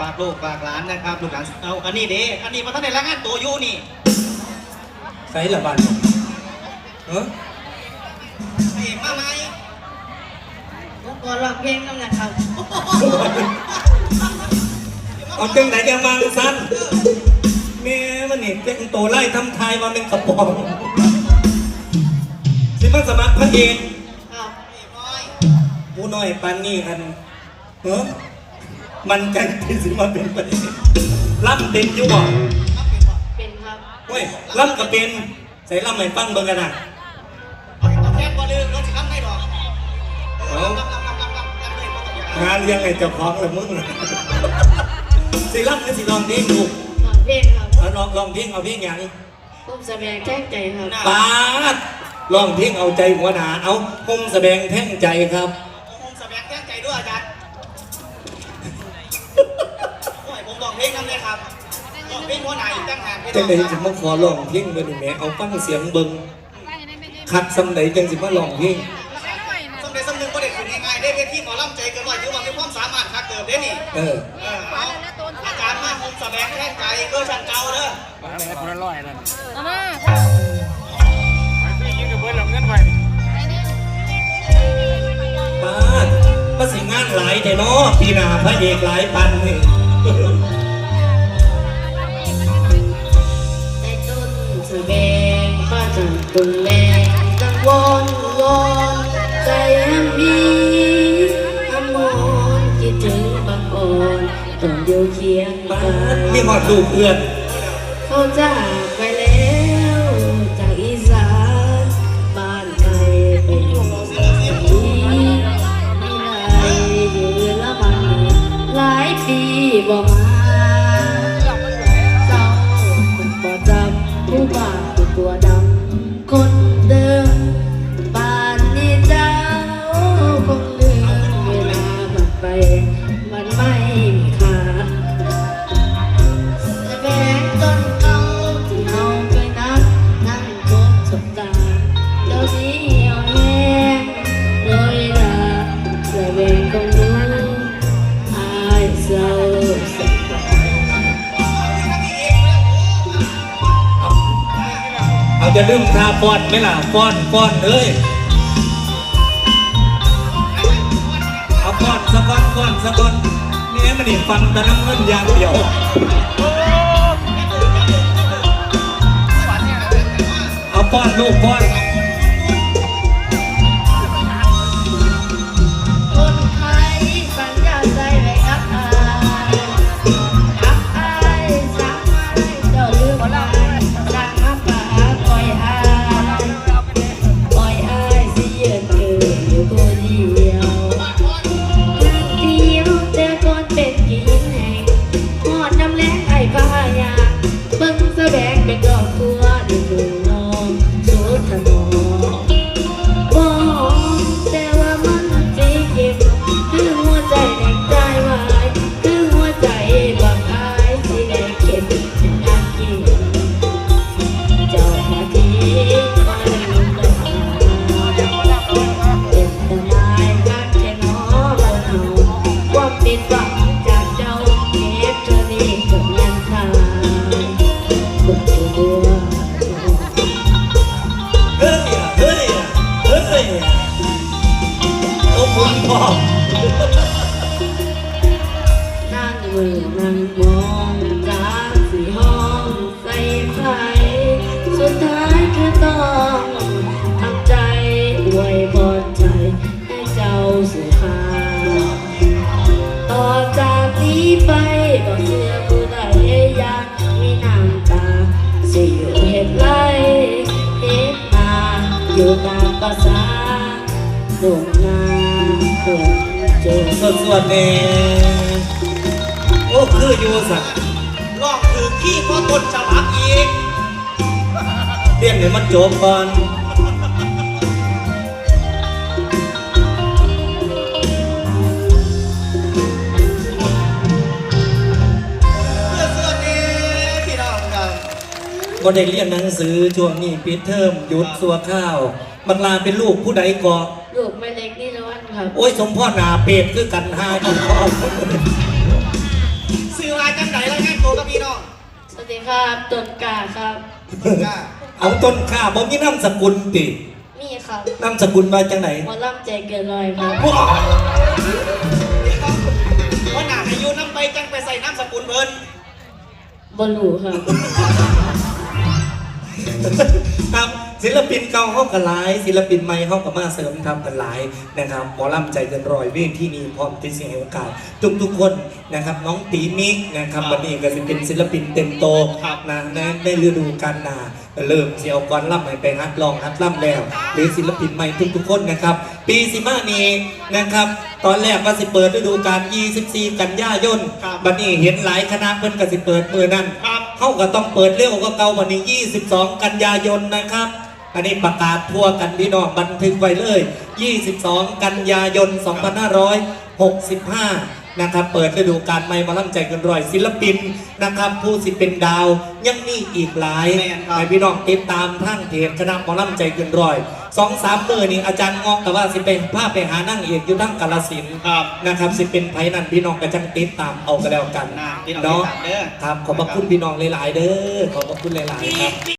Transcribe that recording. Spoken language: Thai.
ฝากลูกฝากหลานนะครับลูกหลานเอาอันนี้เด้อันนี้มาท่านในรายงานตัวอยู่นี่ใส่ละบันเออเอกมาไหมผมก็ร้องเพลงนั่นแหละครับเอาจังไหนกันมาสั้นแม่มันนี่เจ้งโตไล่ทำทายมาเป็นกระป๋องสิมาสมัครพระเอกครับเอกน้อยผู้น้อยปานนี่อันเออ มันใจที่สิมาเป็นพระเอกล่ำเป็นอยู่บ่รับเป็นบ่เป็นครับเว้ยล่ำก็เป็นใส่ล่ำให้ฟังเบิ่งกันนะเอาเอาแค่บ่ลืมรถสิรับได้ดอกเอารับรับรับรับรับรับเลยบ่ต้องอย่างงานเลี้ยงไอ้เจ้าของละมึงสิล่ำหรือสิลองเพลงลูกร้องเพลงครับเอาลองลองเพลงเอาเพลงหยังผมแสดงแจ้งใจครับปาดลองเพลงเอาใจหัวหนาเอาคมแสดงแท่งใจครับ เพลงนั่นเลยครับลองเพลงหัวหน้าอีกตั้งหากพี่จัน้งองไดคสิรับมาขอลองเพลงเบิ่งนี่แหม่เอาฟังเสียงเบิ่งคัดสำใดจังสิมาลองเพลงสมเด็จสมนึงก็ได้ขึ้นง่ายๆได้เวทีหมอลำใจเกินร้อยถือว่ามีความสามารถคักเติบได้นี่เออ เออเอาอาจารย์มาผมแสดงแท่งใจเพื่อชันเก่าเด้อเอามาปาดมาสิงานหลายแต่เนาะปีหน้าพระเอกหลายปันนี่ แสดงป้าจันตุนแรงกังวลวอนใจยังมีอมรคิดถึงบางอ่อนต้องอยู่เคียงปากัดนมีหอดลูกเพื่อนเขาจากไปแล้วจากอีสานบ้านไกลไปอยู่ที่ไม่ได้อยู่ละมันหลายปีบ่มา เอาจะลืมทาฟอนไหมล่ะฟอนฟอนเลยเอาฟอนสะก้อนฟอนสะก้อนนี่มันนี่ฟันแต่น้ำเงินอย่างเดียวเอาป้อนลูกฟ้อน อยู่ตามภาษาดงนาเกิดเจอสดสวดเน่โอ้คืออยู่สักลองคือขี้พ่อต้นฉลาดอีกเรียนให้มันจบก่อน บ่ได้เรียนหนังสือช่วงนี้ปิดเทอมหยุดสัวข้าวบางลาเป็นลูกผู้ใดก่อลูกไม่เล็กนี่ร้อนครับโอ้ยสมพ่อหนาเป็ดคือกันหาอยู่พ่อพี่น้องสวัสดีครับต้นกาครับจ้าเอาต้นข้าบ่มีน้ำสกุลติมีครับน้ำสกุลมาจากไหนหมอลำใจเกินร้อยครับว่าหนาอายุน้ำไปจังไปใส่น้ำสกุลเพิ่นบอลูครับ ครับศิลปินเก่าเข้ากันหลาย ศิลปินใหม่เข้ากับมาเสริมทำกันหลายนะครับหมอลำใจเกินร้อยเวทที่นี่พร้อมที่เสียงโอกาสทุกทุกๆคนนะครับน้องตีมิกนะครับวันนี้ก็จะเป็นศิลปินเต็มโตนะในในฤดูกาลหนาเริ่มเสียวก่อนล่ำให้ไปฮัดลองฮัดล่ำแล้ว หรือศิลปินใหม่ทุกๆคนนะครับ ปีสิมานี้นะครับตอนแรกว่าสิเปิดฤดูกาล24 กันยายนบัดนี้เห็นหลายคณะเพิ่นก็สิเปิดมือนั้นครับ เขาก็ต้องเปิดเร็วก็เก่าวันนี้ 22 กันยายนนะครับ อันนี้ประกาศทั่วกันพี่น้องบันทึกไว้เลย 22 กันยายน 2565 นะครับ เปิดฤดูกาลใหม่มาล่ำใจเกันร้อยศิลปินนะครับ ผู้สิเป็นดาวยังมีอีกหลายแม่นครับให้พี่น้องติดตามทางเพจคณะหมอล่ำใจเกินร้อยสองสามมือนี่อาจารย์งอกแต่ว่าสิเป็นภาพไปหานั่งเอกอยู่ทั้งกาลสินธุ์ครับนะครับ สิเป็นไพนันพี่น้องก็จังติดตามเอาก็แล้วกันนะพี่น้องเนาะติดตามเด้อครับขอบพระคุณพี่น้องหลาย ๆ เด้อขอบพระคุณหลาย ๆ ครับ